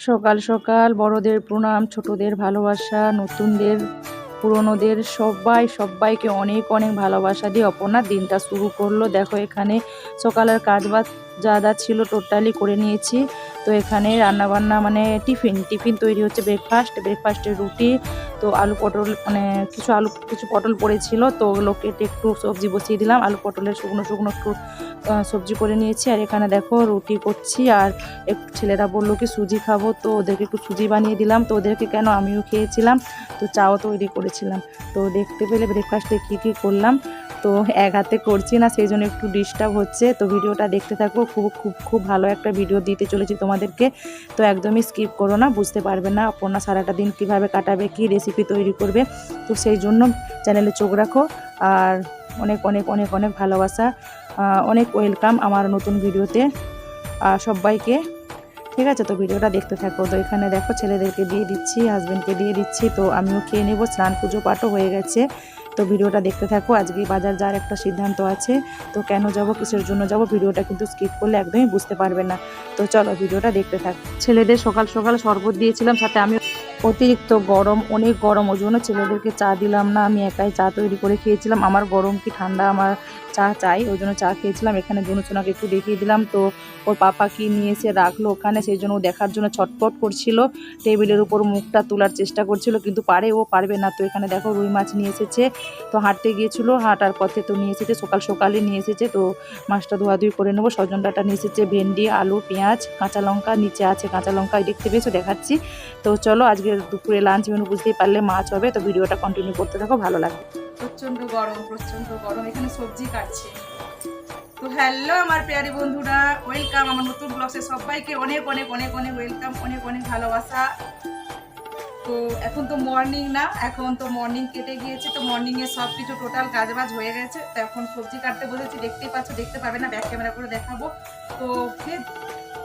সকাল সকাল বড়দের প্রণাম, ছোটদের ভালোবাসা, নতুনদের, পুরনোদের সবাই, সবাইকে অনেক অনেক ভালোবাসা দিয়ে অপর্ণা দিনটা শুরু করল। দেখো এখানে সকালের কাজ বাজ যা যা ছিল টোটালি করে নিয়েছি। তো এখানে রান্নাবান্না মানে টিফিন টিফিন তৈরি হচ্ছে ব্রেকফাস্ট ব্রেকফাস্টের রুটি, তো আলু পটল মানে কিছু আলু, কিছু পটল পড়েছিল, তো ওগুলো কেটে একটু সবজি বসিয়ে দিলাম। আলু পটলের শুকনো শুকনো একটু সবজি করে নিয়েছি। আর এখানে দেখো রুটি করছি, আর একটু ছেলেরা বলল কি, সুজি খাব, তো ওদেরকে একটু সুজি বানিয়ে দিলাম। তো ওদেরকে কেন আমিও খেয়েছিলাম, তো চাও তৈরি করেছিলাম। তো দেখতে পেলে ব্রেকফাস্টে কী কী করলাম? তো এক হাতে করছি না, সেই জন্য একটু ডিস্টার্ব হচ্ছে। তো ভিডিওটা দেখতে থাকো, খুব খুব খুব ভালো একটা ভিডিও দিতে চলেছি তোমাদেরকে। তো একদমই স্কিপ করো না, বুঝতে পারবে না অপর্ণা সারাটা দিন কীভাবে কাটাবে, কী রেসিপি তৈরি করবে। তো সেই জন্য চ্যানেলে চোখ রাখো। আর অনেক অনেক অনেক অনেক ভালোবাসা অনেক ওয়েলকাম আমার নতুন ভিডিওতে আর সবাইকে। ঠিক আছে, তো ভিডিওটা দেখতে থাকো। তো এখানে দেখো, ছেলেদেরকে দিয়ে দিচ্ছি হাজব্যান্ডকে দিয়ে দিচ্ছি। তো আমিও খেয়ে নেব স্নান পুজো পাঠও হয়ে গেছে। তো ভিডিওটা দেখতে থাকো। আজকে বাজার যাওয়ার একটা সিদ্ধান্ত আছে। তো কেন যাব, কিসের জন্য যাব, ভিডিওটা কিন্তু স্কিপ করলে একদমই বুঝতে পারবে না। তো চলো ভিডিওটা দেখতে থাক। ছেলেদের সকাল সকাল শরবত দিয়েছিলাম, সাথে আমি অতিরিক্ত গরম, অনেক গরম, ওই জন্য ছেলেদেরকে চা দিলাম না। আমি একাই চা তৈরি করে খেয়েছিলাম। আমার গরম কি ঠান্ডা? আমার চা চাই, ওই জন্য চা খেয়েছিলাম। এখানে জনুচনাকে একটু দেখিয়ে দিলাম। তো ওর পাপা কি নিয়ে এসে রাখল ওখানে, সেই জন্য ও দেখার জন্য ছটপট করছিল। টেবিলের উপর মুখটা তোলার চেষ্টা করছিল, কিন্তু পারে ও পারবে না। তো এখানে দেখো রুই মাছ নিয়ে এসেছে। তো হাঁটতে গিয়েছিল, হাঁটার পথে তো নিয়ে এসেছে, সকাল সকালে নিয়ে এসেছে। তো মাছটা ধোয়াধুয়ি করে নেব। সজন ডাটা নিয়ে এসেছে, ভেন্ডি, আলু, পেঁয়াজ, কাঁচা লঙ্কা, নিচে আছে কাঁচা লঙ্কা দেখতে পেয়েছ, দেখাচ্ছি। তো চলো আজকে দুপুরে লাঞ্চ মেনু বুঝতেই পারলে মাছ হবে। তো ভিডিওটা কন্টিনিউ করতে থাকো, ভালো লাগবে। প্রচণ্ড গরম প্রচণ্ড গরম। এখানে সবজি কাটছে। তো হ্যালো আমার পেয়ারি বন্ধুরা ওয়েলকাম আমার নতুন ব্লগসে সবাইকে অনেক অনেক অনেক অনেক ওয়েলকাম অনেক অনেক ভালোবাসা। তো এখন তো মর্নিং না, এখন তো মর্নিং কেটে গিয়েছে, তো মর্নিং এ সব কিছু টোটাল কাজবাজ হয়ে গেছে। তো এখন সবজি কাটতে বলেছি দেখতেই পাচ্ছ, দেখতে পাবে না ব্যাক ক্যামেরা করে দেখাবো। তো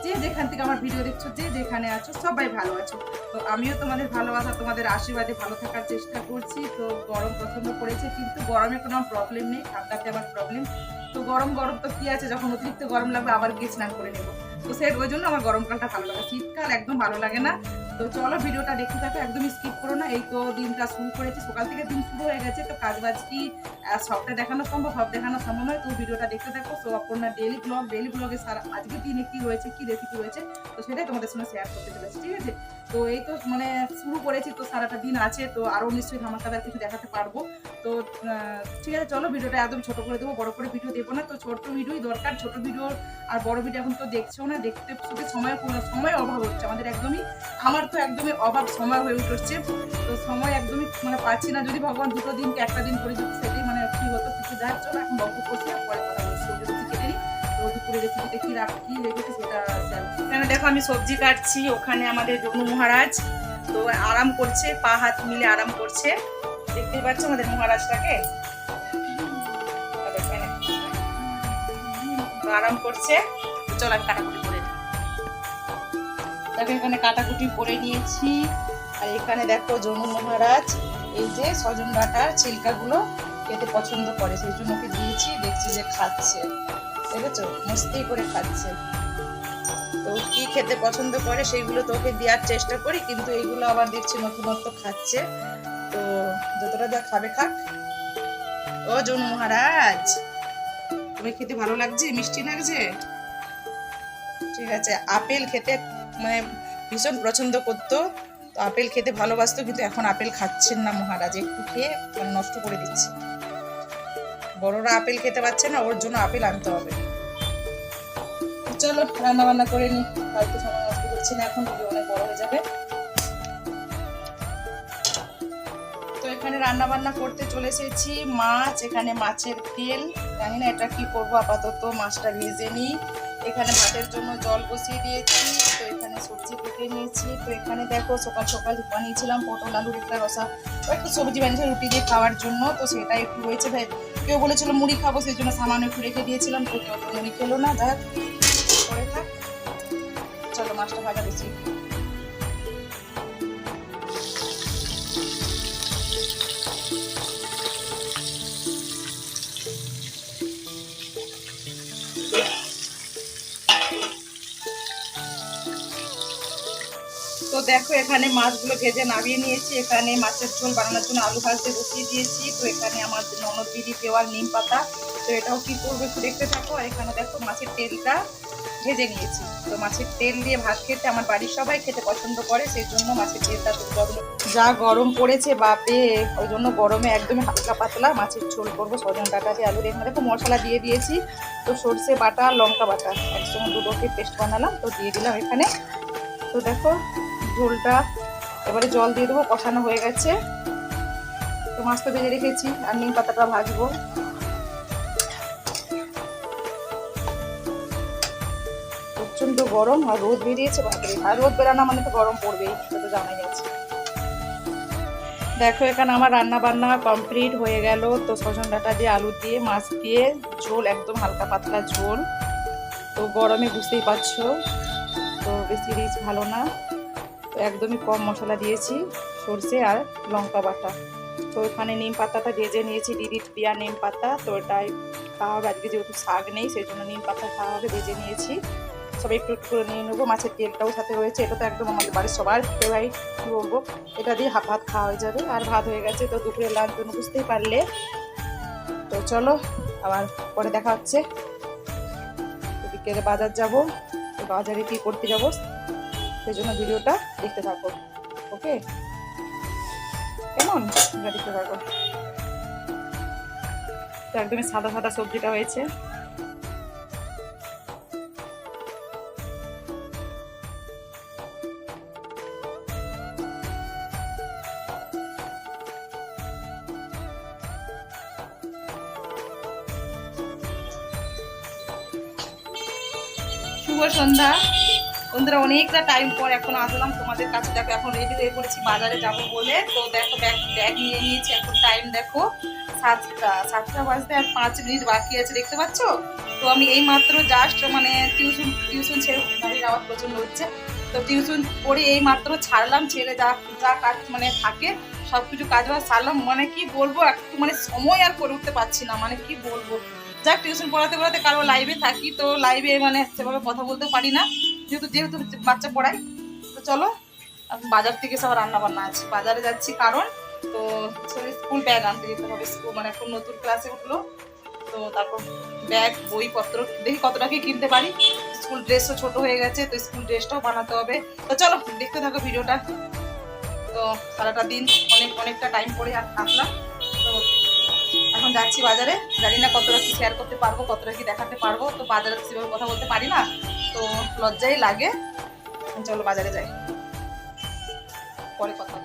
যে যেখান থেকে আমার ভিডিও দেখছ, যে যেখানে আছো, সবাই ভালো আছো। তো আমিও তোমাদের ভালোবাসা, তোমাদের আশীর্বাদে ভালো থাকার চেষ্টা করছি। তো গরম প্রচণ্ড পড়েছে, কিন্তু গরমে কোনো প্রবলেম নেই, ঠান্ডাতে আমার প্রবলেম তো গরম গরম তো কী আছে, যখন অতিরিক্ত গরম লাগবে আবার গিয়ে স্নান করে নেব। তো সে ওই জন্য আমার গরমকালটা ভালো লাগে। শীতকাল একদম ভালো লাগে না। তো চলো ভিডিওটা দেখতে থাকো, একদমই স্কিপ করো না। এই তো দিনটা শুরু করেছি, সকাল থেকে দিন শুরু হয়ে গেছে, তো কাজ বাজ কি সবটা দেখানো সম্ভব, সব দেখানো সম্ভব নয়। তো ভিডিওটা দেখতে থাকো তো আপনার ডেলি ব্লগ ডেলি ব্লগে সারা আজকে দিনে কি রয়েছে, কি রেসিপি রয়েছে, তো সেটাই তোমাদের সঙ্গে শেয়ার করতে চলেছি, ঠিক আছে? তো এই তো মানে শুরু করেছি, তো সারাটা দিন আছে, তো আরও নিশ্চয়ই ধামাকাদার কিছু দেখাতে পারব। তো ঠিক আছে, চলো ভিডিওটা একদম ছোট করে দেবো, বড় করে ভিডিও দেবো না, তো ছোট ভিডিওই দরকার, ছোট ভিডিও আর বড় ভিডিও এখন তো দেখছ না, দেখতে শুধু সময় সময় অভাব হচ্ছে, আমাদের একদমই, আমার তো একদমই অভাব সময় হয়ে উঠছে, তো সময় একদমই মানে পাচ্ছি না, যদি ভগবান দুটো দিনকে একটা দিন করে যদি সেটাই মানে কি হতো, কিছু যাক চলো এখন গল্প করছি, আর পরে কথা বলছি কেটে নিই তো কি রাখ, কি সেটা। এখানে দেখো, আমি সবজি কাটছি, ওখানে আমাদের জনু মহারাজ, তো আরাম করছে, পা হাত মিলে আরাম করছে দেখতেই পাচ্ছ আমাদের মহারাজটাকে? আরাম করছে। চলো আমি কাটাকুটি করে নিই। দেখো, এখানে কাটাকুটি করে নিয়েছি। আর এখানে দেখো জনু মহারাজ, এই যে সজন ডাটার ছিলকাগুলো খেতে পছন্দ করে, সেই জন্য ওকে দিয়েছি। দেখছি যে খাচ্ছে। দেখেছ? মস্তি করে খাচ্ছে। তো কি খেতে পছন্দ করে, সেইগুলো তো ওকে দেওয়ার চেষ্টা করি, কিন্তু এইগুলো আবার দেখছি নতুনত্ব খাচ্ছে। তো যতটা যা খাবে খাক। ও জনু মহারাজ, তুমি খেতে ভালো লাগছে? মিষ্টি লাগছে? ঠিক আছে, আপেল খেতে মানে ভীষণ পছন্দ করতো। তো আপেল খেতে ভালোবাসতো, কিন্তু এখন আপেল খাচ্ছেন না মহারাজ। একটু খেয়ে মানে নষ্ট করে দিচ্ছে। বড়রা আপেল খেতে পারছে না, ওর জন্য আপেল আনতে হবে। চলো রান্না বান্না করে নি। হয়তো সময় নষ্ট করছি না, এখন অনেক বড় হয়ে যাবে। এখানে রান্না বান্না করতে চলে এসেছি। মাছ, এখানে মাছের তেল জানি না এটা কি করব, আপাতত মাছটা ভেজে নিই। এখানে ভাতের জন্য জল বসিয়ে দিয়েছি, তো এখানে সবজি কেটে নিয়েছি। তো এখানে দেখো, সকাল সকাল বানিয়েছিলাম, পটল, আলুর একটা রসা একটু সবজি বানিয়েছি রুটি দিয়ে খাওয়ার জন্য। তো সেটা একটু রয়েছে ভাই। কেউ বলেছিল মুড়ি খাব, সেই জন্য সামান্য একটু রেখে দিয়েছিলাম। তো কেউ মুড়ি খেলো না যাক করে থাক। চলো, মাছটা ভাজা বেশি দেখো, এখানে মাছগুলো ভেজে নামিয়ে নিয়েছি। এখানে মাছের ঝোল বানানোর জন্য আলু ভাজতে বসিয়ে দিয়েছি। তো এখানে আমার ননদ দিদি দেওয়ার নিম পাতা। তো এটাও কি করব একটু দেখতে থাকো। আর এখানে দেখো মাছের তেলটা ভেজে নিয়েছি। তো মাছের তেল দিয়ে ভাত খেতে আমার বাড়ির সবাই খেতে পছন্দ করে, সেই জন্য মাছের তেলটা তো গরম যা গরম পড়েছে বাপে ওই জন্য গরমে একদমই হালকা পাতলা মাছের ঝোল করব। সজন ডাটা দিয়ে আলু দিয়ে এখানে দেখো মশলা দিয়ে দিয়েছি। তো সর্ষে বাটা, লঙ্কা বাটা, একসঙ্গে দুটোকে পেস্ট বানালাম। তো দিয়ে দিলাম এখানে। তো দেখো ঝোলটা। এবারে জল দিয়ে দেবো, কষানো হয়ে গেছে। তো মাছ তো ভেজে রেখেছি, আর নিম পাতাটা ভাজবো। প্রচণ্ড গরম, আর রোদ বেরিয়েছে আর রোদ বেরানো মানে তো গরম পড়বেই, সেটা তো জানাই আছে দেখো, এখানে আমার রান্না বান্না কমপ্লিট হয়ে গেল। তো সজন ডাটা দিয়ে আলু দিয়ে, মাছ দিয়ে ঝোল, একদম হালকা পাতলা ঝোল। তো গরমে বুঝতেই পারছ, তো বেশি রিচ ভালো না। তো একদমই কম মশলা দিয়েছি, সর্ষে আর লঙ্কা বাটা। তো ওখানে নিম পাতাটা ভেজে নিয়েছি দিদি পিয়া নিম পাতা। তো ওটাই খাওয়া হবে। আজকে যেহেতু শাক নেই, সেই জন্য নিম পাতা খাওয়া হবে, ভেজে নিয়েছি। সবাই একটু একটু করে নিয়ে নেব। মাছের তেলটাও সাথে রয়েছে। এটা তো একদম আমাদের বাড়ির সবার ফেভারিট কী বলব? এটা দিয়ে হাফ ভাত খাওয়া হয়ে যাবে। আর ভাত হয়ে গেছে তো দুপুরে লাঞ্চ জন্য, বুঝতেই পারলে। তো চলো, আবার পরে দেখা হচ্ছে। বিকেলে বাজার যাব। বাজারে কী করতে যাব? সেই জন্য ভিডিওটা দেখতে থাকো। ওকে? কেমন? দেখতে থাকো। তো একদমই সাদা সাদা সবজিটা হয়েছে। শুভ সন্ধ্যা। বন্ধুরা, অনেকটা টাইম পর এখন আসলাম তোমাদের কাছে। দেখো, এখন রেডি হয়ে পড়েছি, বাজারে যাব বলে। তো দেখো ব্যাগ ব্যাগ নিয়ে নিয়েছি, এখন টাইম দেখো সাতটা সাতটা বাজতে আর পাঁচ মিনিট বাকি আছে, দেখতে পাচ্ছ? তো আমি এই মাত্র জাস্ট মানে টিউশন টিউশন ছেড়ে গাড়ির আওয়াজ প্রচণ্ড হচ্ছে। তো টিউশন পড়ে এই মাত্র ছাড়লাম, ছেড়ে যা যা কাজ মানে থাকে সব কিছু কাজ বাজ সারলাম। মানে কি বলব, একটু মানে সময় আর করে উঠতে পারছি না মানে কি বলব? যাক টিউশন পড়াতে পড়াতে কারও লাইভে থাকি, তো লাইভে মানে সেভাবে কথা বলতে পারি না। যেহেতু যেহেতু বাচ্চা পড়াই তো চলো বাজার থেকে সব রান্না বান্না আছে। বাজারে যাচ্ছি কারণ, তো স্কুল ব্যাগ আনতে যেতে হবে। স্কুল মানে এখন নতুন ক্লাসে উঠল, তো তারপর ব্যাগ বইপত্র দেখি কতটা কি কিনতে পারি। স্কুল ড্রেসও ছোট হয়ে গেছে, তো স্কুল ড্রেসটাও বানাতে হবে। তো চলো, দেখতে থাকো ভিডিওটা তো সারাটা দিন অনেক, অনেকটা টাইম পরে আস- আসলাম। এখন যাচ্ছি বাজারে। জানি না কতটা কি শেয়ার করতে পারব, কতটা কি দেখাতে পারব। তো বাজারে সেভাবে কথা বলতে পারি না। তো লজ্জাই লাগে। চলো বাজারে যাই। পরে কথা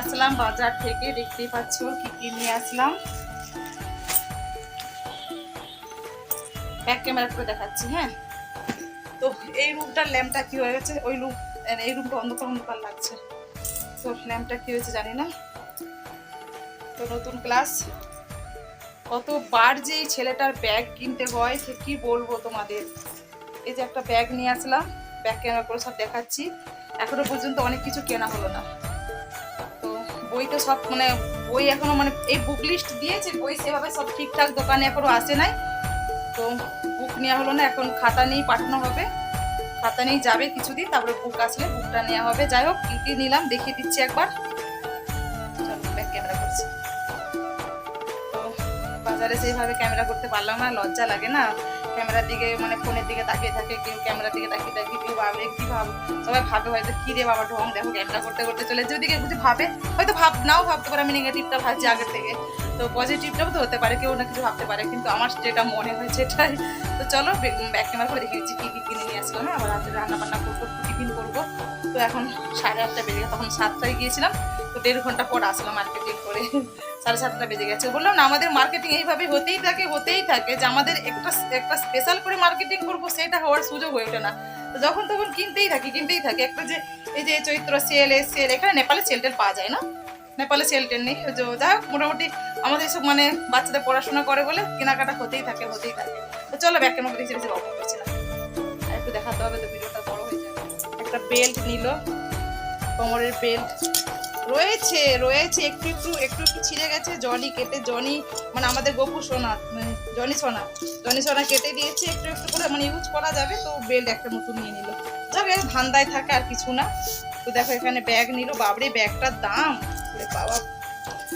আসলাম, বাজার থেকে দেখতেই পাচ্ছ কি কি নিয়ে আসলাম। ব্যাক ক্যামেরা করে দেখাচ্ছি হ্যাঁ? তো এই রুমটার ল্যাম্পটা কি হয়ে গেছে? ওই রুম এই রুমটা অন্ধকার অন্ধকার লাগছে। তো ল্যাম্পটা কি হয়েছে জানি না। তো নতুন ক্লাস। কতবার যে এই ছেলেটার ব্যাগ কিনতে হয়, সে কি বলব তোমাদের? এই যে একটা ব্যাগ নিয়ে আসলাম ব্যাগ ক্যামেরা করে সব দেখাচ্ছি। এখনও পর্যন্ত অনেক কিছু কেনা হলো না। তো বই তো সব মানে বই এখনও মানে এই বুক লিস্ট দিয়েছে, বই সেভাবে সব ঠিকঠাক দোকানে এখনও আসে নাই। তো বুক নেওয়া হলো না, এখন খাতা নিয়েই পাঠানো হবে। খাতা নিয়েই যাবে কিছুদিন, তারপরে বুক আসলে বুকটা নেওয়া হবে। যাই হোক, কী কী নিলাম দেখিয়ে দিচ্ছি একবার। ক্যামেরা করছি। তো বাজারে সেইভাবে ক্যামেরা করতে পারলাম না, লজ্জা লাগে না। ক্যামেরার দিকে মানে ফোনের দিকে তাকিয়ে থাকে কেউ ক্যামেরার দিকে তাকিয়ে থাকে কেউ ভাবে, কি ভাব, সবাই ভাবে হয়তো কি রে বাবা, ঢং, দেখো ক্যামেরা করতে করতে চলে যে ওদিকে কিছু ভাবে, হয়তো ভাব, নাও ভাবতে পারে, আমি নেগেটিভটা ভাবছি আগের থেকে। তো পজিটিভটাও তো হতে পারে, কেউ না কিছু ভাবতে পারে, কিন্তু আমার যেটা মনে হয় সেটাই। তো চলো ব্যাক ক্যামেরা করে দেখে দিচ্ছি কী কী কিনে নিয়ে আসলো না? আবার রাতে রান্না বান্না করব টিফিন করব। তো এখন সাড়ে আটটা বেজে তখন সাতটায় গিয়েছিলাম, তো দেড় ঘণ্টা পর আসলাম মার্কেটিং করে। সাড়ে সাতটা বেজে গেছে। বললাম, না, আমাদের মার্কেটিং এইভাবে হতেই থাকে হতেই থাকে যে আমাদের একটা একটা স্পেশাল করে মার্কেটিং করব, সেটা হওয়ার সুযোগ হয়ে ওঠে না। যখন তখন কিনতেই থাকি কিনতেই থাকি। একটা যে, এই যে চৈত্র সেল এ সেল, এখানে নেপালে সেল টেল পাওয়া যায় না? নেপালে সেল টেন নেই। যাই হোক, মোটামুটি আমাদের সব মানে বাচ্চাদের পড়াশোনা করে বলে কেনাকাটা হতেই থাকে হতেই থাকে। তো চলো ব্যাগের মধ্যে বেশি গল্প করছিলাম আর একটু দেখাতে হবে তো ভিডিওটা একটা বেল্ট নিল, কোমরের বেল্ট রয়েছে রয়েছে, একটু একটু একটু একটু ছিঁড়ে গেছে, জনি কেটে, জনি মানে আমাদের গপু সোনা মানে জনি সোনা জনি সোনা কেটে দিয়েছে, একটু একটু করে মানে ইউজ করা যাবে, তো বেল্ট একটা নতুন নিয়ে নিল। যাবে এর ধান্দায় থাকে আর কিছু না। তো দেখো, এখানে ব্যাগ নিল, বাবরে ব্যাগটার দাম বাবা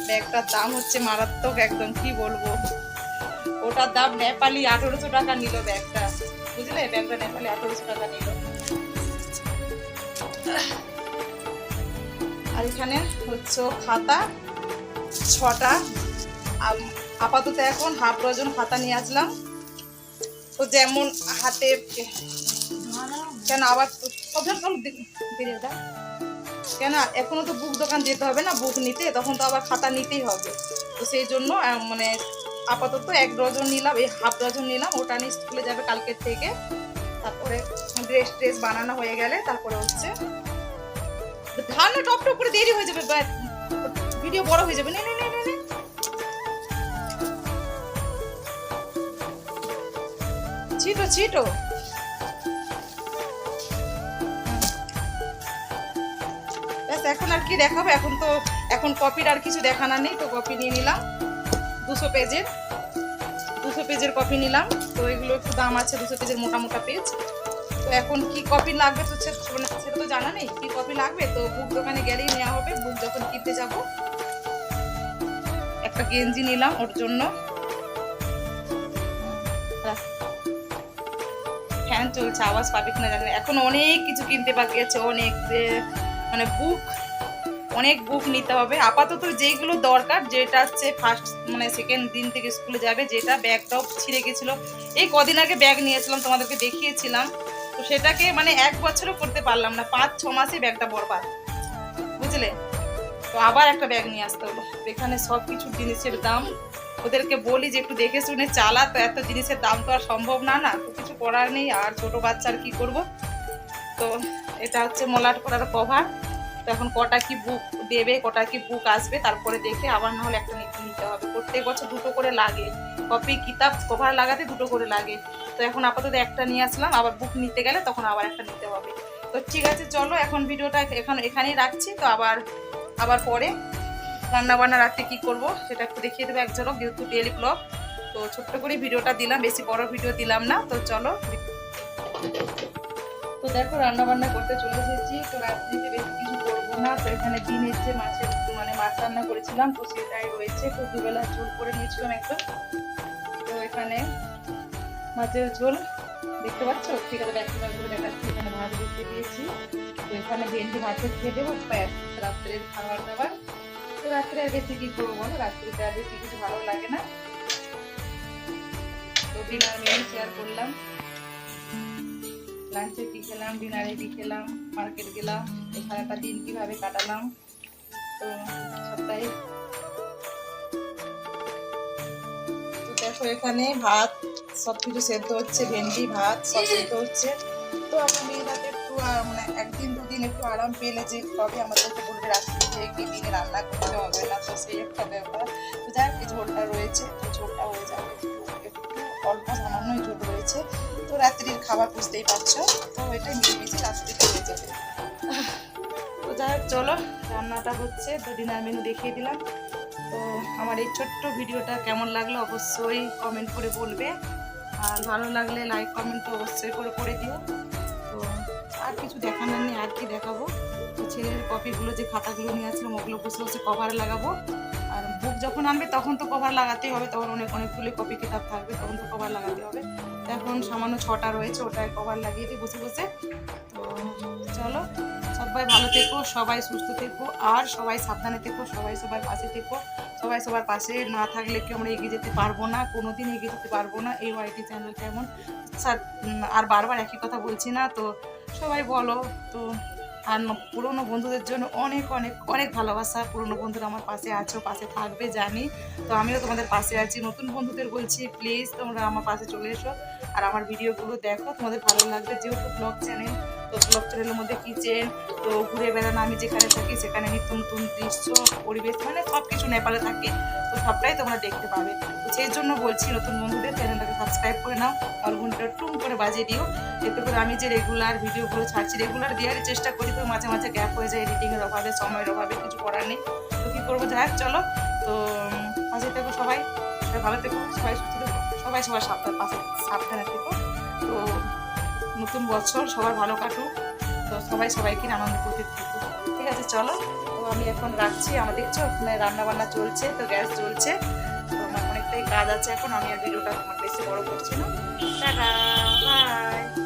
ব্যাগটার দাম হচ্ছে মারাত্মক একদম, কি বলব। ওটার দাম নেপালি আঠেরোশো টাকা নিল ব্যাগটা বুঝলে? ব্যাগটা নেপালি আঠেরোশো টাকা নিল। আর এখানে হচ্ছে খাতা, ছটা। আপাতত এখন হাফ ডজন খাতা নিয়ে আসলাম। তো যেমন হাতে কেন আবার। কেন এখনও তো বুক দোকান যেতে হবে না, বুক নিতে, তখন তো আবার খাতা নিতেই হবে। তো সেই জন্য মানে আপাতত এক ডজন নিলাম, এই হাফ ডজন নিলাম, ওটা নিয়ে স্কুলে যাবে কালকের থেকে। তারপরে ড্রেস ট্রেস বানানো হয়ে গেলে তারপরে হচ্ছে ধান টপ টপ করে দেরি হয়ে যাবে ভিডিও বড় হয়ে যাবে। নে ছিটো ছিটো। এখন আর কি দেখাবো? এখন তো, এখন কপির আর কিছু দেখানোর নেই, তো কপি নিয়ে নিলাম। দুশো পেজের দুশো পেজের কপি নিলাম। তো এগুলো একটু দাম আছে, দুশো পেজের মোটা মোটা পেজ। তো এখন কি কপি লাগবে তো মানে সেটা তো জানা নেই। কি কপি লাগবে? তো বুক দোকানে গেলেই নেওয়া হবে। বুক যখন কিনতে যাব, একটা গেঞ্জি নিলাম ওর জন্য। ফ্যান চলছে, আওয়াজ পাবি কিনা জানি না। এখন অনেক কিছু কিনতে বাকি আছে, অনেক মানে বুক অনেক বুক নিতে হবে। আপাতত যেইগুলো দরকার, যেটা হচ্ছে ফার্স্ট মানে সেকেন্ড দিন থেকে স্কুলে যাবে, যেটা ব্যাগটাও ছিঁড়ে গেছিল। এই কদিন আগে ব্যাগ নিয়েছিলাম, তোমাদেরকে দেখিয়েছিলাম। তো সেটাকে মানে এক বছরও করতে পারলাম না, পাঁচ, ছ মাসে ব্যাগটা বরবাদ। বুঝলে? তো আবার একটা ব্যাগ নিয়ে আসতে হলো। এখানে সব কিছু জিনিসের দাম, ওদেরকে বলি যে একটু দেখে শুনে চালা, তো এত জিনিসের দাম তো আর সম্ভব না না কিছু করার নেই, আর ছোট বাচ্চার কি করব? তো এটা হচ্ছে মলাট করার কভার তো এখন কটা কি বুক দেবে, কটা কি বুক আসবে, তারপরে দেখে আবার না হলে একটা নিতে নিতে হবে। প্রত্যেক বছর দুটো করে লাগে। কপি কিতাব কভার লাগাতে দুটো করে লাগে। তো এখন আপাতত একটা নিয়ে আসলাম, আবার বুক নিতে গেলে তখন আবার একটা নিতে হবে। তো ঠিক আছে, চলো এখন ভিডিওটা এখন এখানেই রাখছি। তো আবার আবার পরে রান্না বান্না রাত্রে কি করব সেটা একটু দেখিয়ে দেবো এক ঝলক, যেহেতু ডেলি ব্লগ তো ছোট্ট করে ভিডিওটা দিলাম, বেশি বড় ভিডিও দিলাম না। তো চলো তো দেখো রান্না বান্না করতে চলে এসেছি। তো রাত্রিতে বেশি কিছু করব না। তো এখানে দিনের যে মাছের মানে মাছ রান্না করেছিলাম, তো সেটাই রয়েছে। তো দুবেলা ঝোল করে নিয়েছিলাম একদম। তো এখানে মাছের ঝোল, দেখতে পাচ্ছ? ঠিক আছে ব্যাগ করে দেখাচ্ছি। এখানে ভাত বসিয়ে দিয়েছি। তো এখানে ভেন্ডি মাছের খেয়ে দেবো রাত্রের খাবার দাবার। তো রাত্রে আর বেশি কি করব বলো? রাত্রিতে আর বেশি কিছু ভালো লাগে না। তো ডিনার মেনু শেয়ার করলাম। লাঞ্চে কি খেলাম? ডিনারে কি খেলাম? মার্কেট গেলাম, এই সারাটা দিন কীভাবে কাটালাম? তো সপ্তাহে দেখো এখানে ভাত সব কিছু সেদ্ধ হচ্ছে, ভেন্ডি, ভাত, সব সেদ্ধ হচ্ছে। তো আমার মেয়েরাতে একটু মানে একদিন, দুদিন একটু আরাম পেলে যে তবে আমাদেরকে বলবে রাত্রি যে কি দিনে রান্না করতে হবে না, তো সেই একটা ব্যাপার। তো যাই ঝোলটা রয়েছে ঝোলটা হয়ে যাবে। একটু একটু অল্প রয়েছে তো রাত্রির খাবার বুঝতেই পারছ। তো এটা মিলেমিশে রাত্রিতে হয়ে যাবে। তো যাই হোক, চলো, রান্নাটা হচ্ছে। তো ডিনার মেনু দেখিয়ে দিলাম। তো আমার এই ছোট্ট ভিডিওটা কেমন লাগল অবশ্যই কমেন্ট করে বলবে। আর ভালো লাগলে লাইক কমেন্ট অবশ্যই করে করে দিও। তো আর কিছু দেখানোর নেই, আর কি দেখাবো? ছেলের কপিগুলো যে খাতাগুলো নিয়ে আসলাম, ওগুলো বসে বসে কভার লাগাবো। আর বুক যখন আনবে, তখন তো কভার লাগাতেই হবে। তখন অনেক, অনেকগুলো কপি কিতাব থাকবে, তখন তো কভার লাগাতে হবে। এখন সামান্য ছটা রয়েছে, ওটায় কভার লাগিয়ে দিই বসে বসে। তো চলো, সবাই ভালো থেকো, সবাই সুস্থ থেকো, আর সবাই সাবধানে থেকো, সবাই সবার পাশে থেকো। সবাই সবার পাশে না থাকলে কি আমরা এগিয়ে যেতে পারব না কোনো দিন এগিয়ে যেতে পারব না। এই ওয়াইটি চ্যানেলটা এমন আর বারবার একই কথা বলছি না, তো সবাই বলো, তো আর পুরনো বন্ধুদের জন্য অনেক অনেক অনেক ভালোবাসা। পুরনো বন্ধুরা আমার পাশে আছো, পাশে থাকবে, জানি। তো আমিও তোমাদের পাশে আছি। নতুন বন্ধুদের বলছি প্লিজ তোমরা আমার পাশে চলে এসো আর আমার ভিডিওগুলো দেখো। তোমাদের ভালো লাগবে যেহেতু ব্লগ চ্যানেল তো ব্লগ চ্যানেলের মধ্যে কিচেন, তো ঘুরে বেড়ানো আমি যেখানে থাকি, সেখানে নিত্য নতুন দৃশ্য, পরিবেশ মানে সব কিছু নেপালে থাকে। তো সবটাই তোমরা দেখতে পাবে। সেই জন্য বলছি, নতুন বন্ধুদের চ্যানেলটাকে সাবস্ক্রাইব করে নাও, আর ঘণ্টা টুম করে বাজিয়ে দিও। এতে করে আমি যে রেগুলার ভিডিওগুলো ছাড়ছি রেগুলার দেওয়ারই চেষ্টা করি, তো মাঝে মাঝে গ্যাপ হয়ে যায় এডিটিংয়ের অভাবে, সময়ের অভাবে কিছু করার নেই। তো কী করব? যাক চলো। তো পাশে থেকো সবাই। ভালো থেকো, সবাই সুস্থ থেকো, সবাই সবার সাবধান, পাশে সাবধানে থেকো। তো, নতুন বছর সবার ভালো কাটুক। তো সবাই সবাইকে আনন্দ করতে থাকো। ঠিক আছে, চলো। তো আমি এখন রাখছি। আমার দেখছ ওখানে রান্না বান্না চলছে, তো গ্যাস চলছে কাজ আছে এখন আমি আর ভিডিওটা তোমার বেশি বড় করছি না। Tata bye